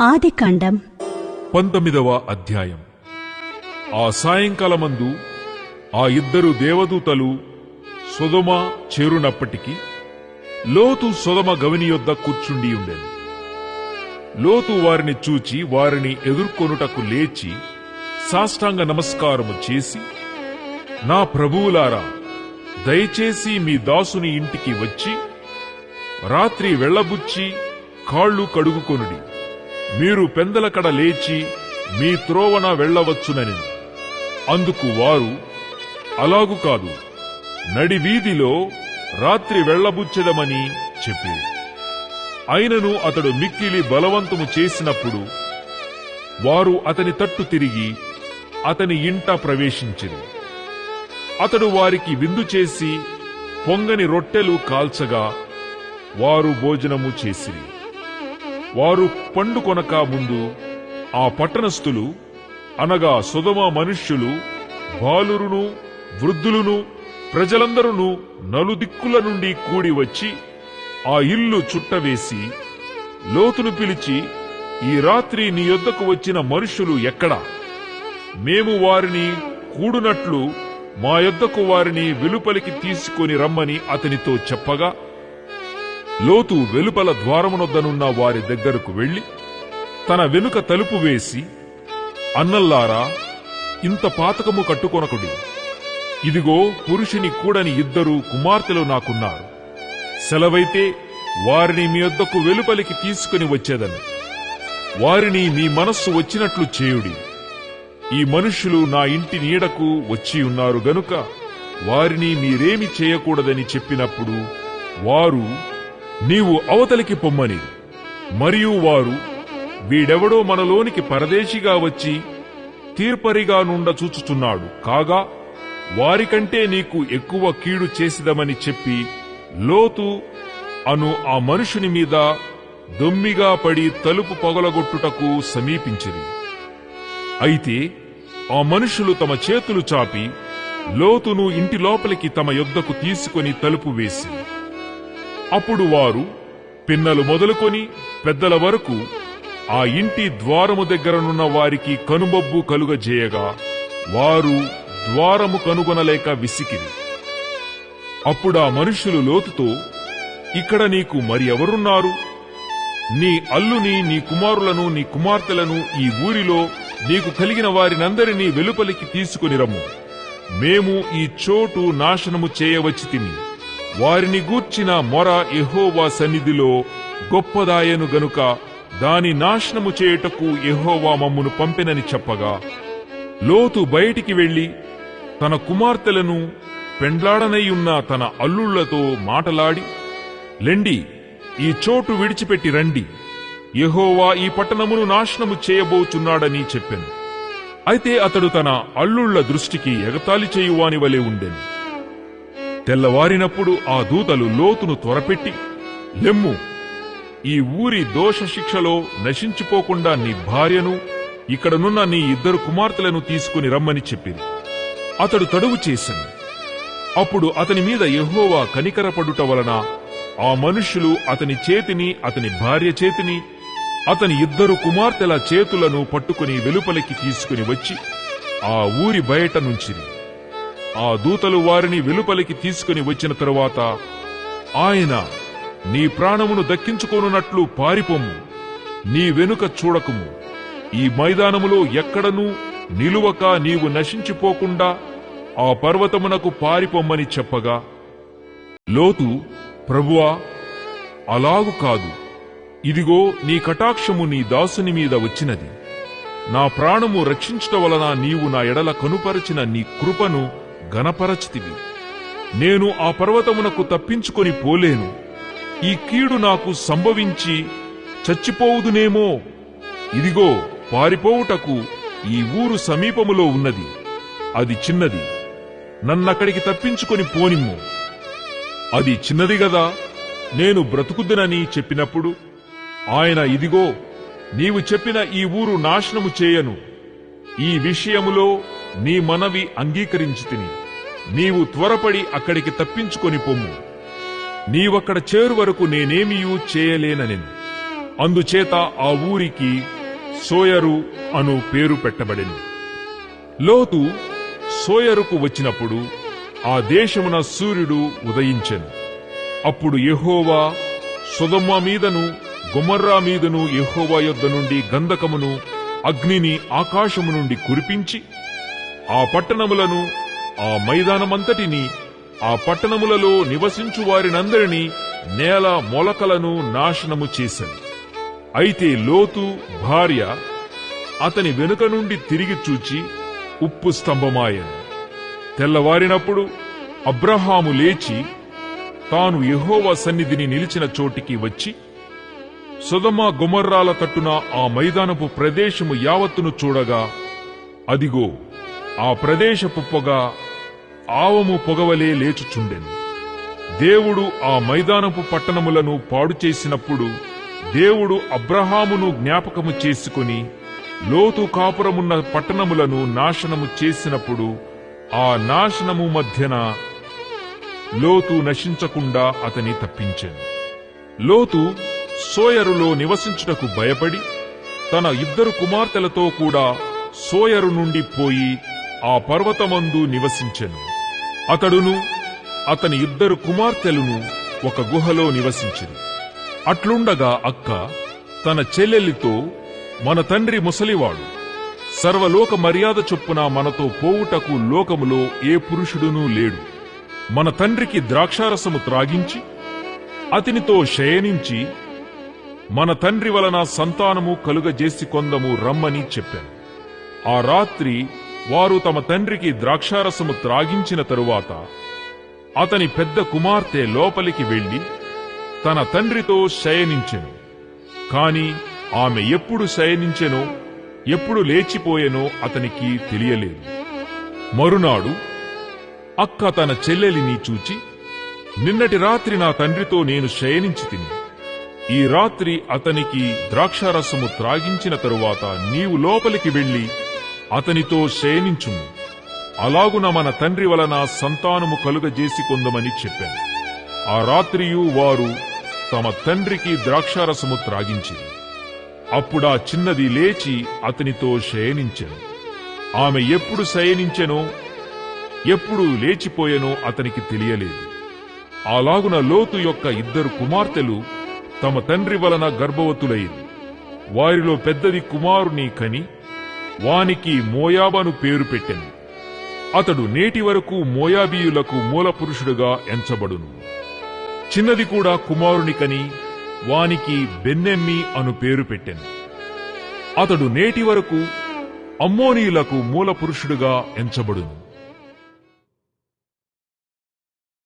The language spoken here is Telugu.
ఆదికాండం. పంతొమ్మిదవ అధ్యాయం. ఆ సాయంకాలమందు ఆ ఇద్దరు దేవదూతలు సొదమ చేరునప్పటికీ లోతు సొదమ గవిని యొద్ద కూర్చుండి ఉండెను. లోతు వారిని చూచి వారిని ఎదుర్కొనుటకు లేచి సాష్టాంగ నమస్కారము చేసి నా ప్రభువులారా దయచేసి మీ దాసుని ఇంటికి వచ్చి రాత్రి వెళ్ళబుచ్చి కాళ్ళు కడుగుకొనుడి. మీరు పెందలకడ లేచి మీ త్రోవన వెళ్ళవచ్చునని. అందుకు వారు అలాగు కాదు నడి వీధిలో రాత్రి వెళ్ళబుచ్చెదమని చెప్పారు అయినను అతడు మిక్కిలి బలవంతము చేసినప్పుడు వారు అతని తట్టు తిరిగి అతని ఇంట ప్రవేశించింది అతడు వారికి విందు చేసి పొంగని రొట్టెలు కాల్చగా వారు భోజనము చేసిరి. వారు పండుకొనక ముందు ఆ పట్టణస్థులు అనగా సుధమ మనుష్యులు బాలురును వృద్ధులును ప్రజలందరూ నలుదిక్కుల నుండి కూడి వచ్చి ఆ ఇల్లు చుట్టవేసి లోతును పిలిచి ఈ రాత్రి నీ యొద్దకు వచ్చిన మనుష్యులు ఎక్కడా? మేము వారిని కూడునట్లు మా యొద్దకు వారిని వెలుపలికి తీసుకొని రమ్మని అతనితో చెప్పగా లోతు వెలుపల ద్వారమునొద్దనున్న వారి దగ్గరకు వెళ్ళి తన వెనుక తలుపు వేసి అన్నల్లారా ఇంత పాతకము కట్టుకొనకుడి. ఇదిగో పురుషుని కూడని ఇద్దరు కుమార్తెలు నాకున్నారు. సెలవైతే వారిని మీ వద్దకు వెలుపలికి తీసుకుని వచ్చేదను. వారిని మీ మనస్సు వచ్చినట్లు చేయుడి. ఈ మనుష్యులు నా ఇంటి నీడకు వచ్చి ఉన్నారు గనుక వారిని మీరేమి చేయకూడదని చెప్పినప్పుడు వారు నీవు అవతలికి పొమ్మని. మరియు వారు వీడెవడో మనలోనికి పరదేశిగా వచ్చి తీర్పరిగా నుండ చూచుచున్నాడు. కాగా వారికంటే నీకు ఎక్కువ కీడు చేసిదమని చెప్పి లోతు అను ఆ మనుషుని మీద దొమ్మిగా పడి తలుపు పగలగొట్టుటకు సమీపించిరి. అయితే ఆ మనుషులు తమ చేతులు చాపి లోతును ఇంటి లోపలికి తమ యొద్దకు తీసుకొని తలుపు వేసి అప్పుడు వారు పిన్నలు మొదలుకొని పెద్దల వరకు ఆ ఇంటి ద్వారము దగ్గరనున్న వారికి కనుబొబ్బు కలుగజేయగా వారు ద్వారము కనుగొనలేక విసికిరి. అప్పుడా మనుషులు లోతుతో ఇక్కడ నీకు మరి ఎవరున్నారు? నీ అల్లుని నీ కుమారులను నీ కుమార్తెలను ఈ ఊరిలో నీకు కలిగిన వారినందరినీ వెలుపలికి తీసుకునిరము మేము ఈ చోటు నాశనము చేయవచ్చితిమి వారిని గూర్చిన మొర ఎహోవా సన్నిధిలో గొప్పదాయను గనుక దాని నాశనము చేయుటకు ఎహోవా మమ్మును పంపినని చెప్పగా లోతు బయటికి వెళ్ళి తన కుమార్తెలను పెండ్లాడనయ్యున్న తన అల్లుళ్ళతో మాటలాడి లెండి ఈ చోటు విడిచిపెట్టి రండి. యహోవా ఈ పట్టణమును నాశనము చేయబోచున్నాడని చెప్పాను. అయితే అతడు తన అల్లుళ్ళ దృష్టికి ఎగతాళి చేయువాని వలె ఉండెను. తెల్లవారినప్పుడు ఆ దూతలు లోతును త్వరపెట్టి లెమ్ము ఈ ఊరి దోష శిక్షలో నశించిపోకుండా నీ భార్యను ఇక్కడనున్న నీ ఇద్దరు కుమార్తెలను తీసుకుని రమ్మని చెప్పింది అతడు తడువు చేశాను అప్పుడు అతని మీద యహోవా కనికరపడుట వలన ఆ మనుష్యులు అతని చేతిని అతని భార్య చేతిని అతని ఇద్దరు కుమార్తెల చేతులను పట్టుకుని వెలుపలికి తీసుకుని వచ్చి ఆ ఊరి బయట నుంచిరి. ఆ దూతలు వారిని వెలుపలికి తీసుకుని వచ్చిన తరువాత ఆయన నీ ప్రాణమును దక్కించుకోనున్నట్లు పారిపోము నీ వెనుక చూడకుము. ఈ మైదానములో ఎక్కడనూ నిలువక నీవు నశించిపోకుండా ఆ పర్వతమునకు పారిపోమ్మని చెప్పగా లోతు ప్రభువా అలాగు కాదు. ఇదిగో నీ కటాక్షము నీ దాసుని మీద వచ్చినది. నా ప్రాణము రక్షించట వలన నీవు నా ఎడల కనుపరచిన నీ కృపను గనపరచితివి నేను ఆ పర్వతమునకు తప్పించుకొని పోలేను. ఈ కీడు నాకు సంభవించి చచ్చిపోవుదునేమో. ఇదిగో పారిపోవుటకు ఈ ఊరు సమీపములో ఉన్నది. అది చిన్నది. నన్నక్కడికి తప్పించుకొని పోనిమ్ము. అది చిన్నది గదా. నేను బ్రతుకుదునని చెప్పినప్పుడు ఆయన ఇదిగో నీవు చెప్పిన ఈ ఊరు నాశనము చేయను. ఈ విషయములో నీ మనవి అంగీకరించి తిని. నీవు త్వరపడి అక్కడికి తప్పించుకొని పొమ్ము. నీవక్కడ చేరు వరకు నేనేమియూ చేయలేననెను. అందుచేత ఆ ఊరికి సోయరు అను పేరు పెట్టబడింది లోతు సోయరుకు వచ్చినప్పుడు ఆ దేశమున సూర్యుడు ఉదయించెను. అప్పుడు యహోవా సుధమ్మ మీదను గుమర్రా మీదను యహోవా యొద్ద నుండి గంధకమును అగ్నిని ఆకాశము నుండి కురిపించి ఆ పట్టణములను ఆ మైదానమంతటిని ఆ పట్టణములలో నివసించు వారినందరినీ నేల మొలకలను నాశనము చేశాను. అయితే లోతు భార్య అతని వెనుక నుండి తిరిగి చూచి ఉప్పు స్తంభమాయను. తెల్లవారినప్పుడు అబ్రహాము లేచి తాను యహోవ సన్నిధిని నిలిచిన చోటికి వచ్చి సుధమ గుమర్రాల తట్టున ఆ మైదానపు ప్రదేశము యావత్తును చూడగా అదిగో ఆ ప్రదేశపు పొగ ఆవము పొగవలే లేచుచుండెను. దేవుడు ఆ మైదానపు పట్టణములను పాడు చేసినప్పుడు దేవుడు అబ్రహామును జ్ఞాపకము చేసుకుని లోతు కాపురమున్న పట్టణములను నాశనము చేసినప్పుడు ఆ నాశనము మధ్యన లోతు నశించకుండా అతని తప్పించాను. లోతు సోయరులో నివసించుటకు భయపడి తన ఇద్దరు కుమార్తెలతో కూడా సోయరు నుండి పోయి ఆ పర్వతమందు నివసించెను. అతడును అతని ఇద్దరు కుమార్తెలును ఒక గుహలో నివసించింది అట్లుండగా అక్క తన చెల్లెలితో మన తండ్రి ముసలివాడు సర్వలోక మర్యాద చొప్పున మనతో పోవుటకు లోకములో ఏ పురుషుడునూ లేడు. మన తండ్రికి ద్రాక్షారసము త్రాగించి అతనితో శయనించి మన తండ్రి వలన సంతానము కలుగజేసి కొందము రమ్మని చెప్పాను. ఆ రాత్రి వారు తమ తండ్రికి ద్రాక్షారసము త్రాగించిన తరువాత అతని పెద్ద కుమార్తె లోపలికి వెళ్ళి తన తండ్రితో శయనించెను. కాని ఆమె ఎప్పుడు శయనించెనో ఎప్పుడు లేచిపోయెనో అతనికి తెలియలేదు. మరునాడు అక్క తన చెల్లెలిని చూచి నిన్నటి రాత్రి నా తండ్రితో నేను శయనించి తిని ఈ రాత్రి అతనికి ద్రాక్షారసము త్రాగించిన తరువాత నీవు లోపలికి వెళ్ళి అతనితో శయనించుము. అలాగున మన తండ్రి వలన సంతానము కలుగజేసి కొందమని చెప్పాను. ఆ రాత్రియు వారు తమ తండ్రికి ద్రాక్షారసము త్రాగించింది అప్పుడా చిన్నది లేచి అతనితో శయనించెను. ఆమె ఎప్పుడు శయనించెనో ఎప్పుడు లేచిపోయెనో అతనికి తెలియలేదు. అలాగున లోతు యొక్క ఇద్దరు కుమార్తెలు తమ తండ్రి వలన గర్భవతులైంది వారిలో పెద్దది కుమారుని కని వానికి మోయాబను పేరు పెట్టెను. అతడు నేటి వరకు మోయాబీయులకు మూలపురుషుడుగా ఎంచబడును. చిన్నది కూడా కుమారుని కని వానికి బెన్నెమ్మి అను పేరు పెట్టెను. అతడు నేటి వరకు అమ్మోనీయులకు మూలపురుషుడుగా ఎంచబడును.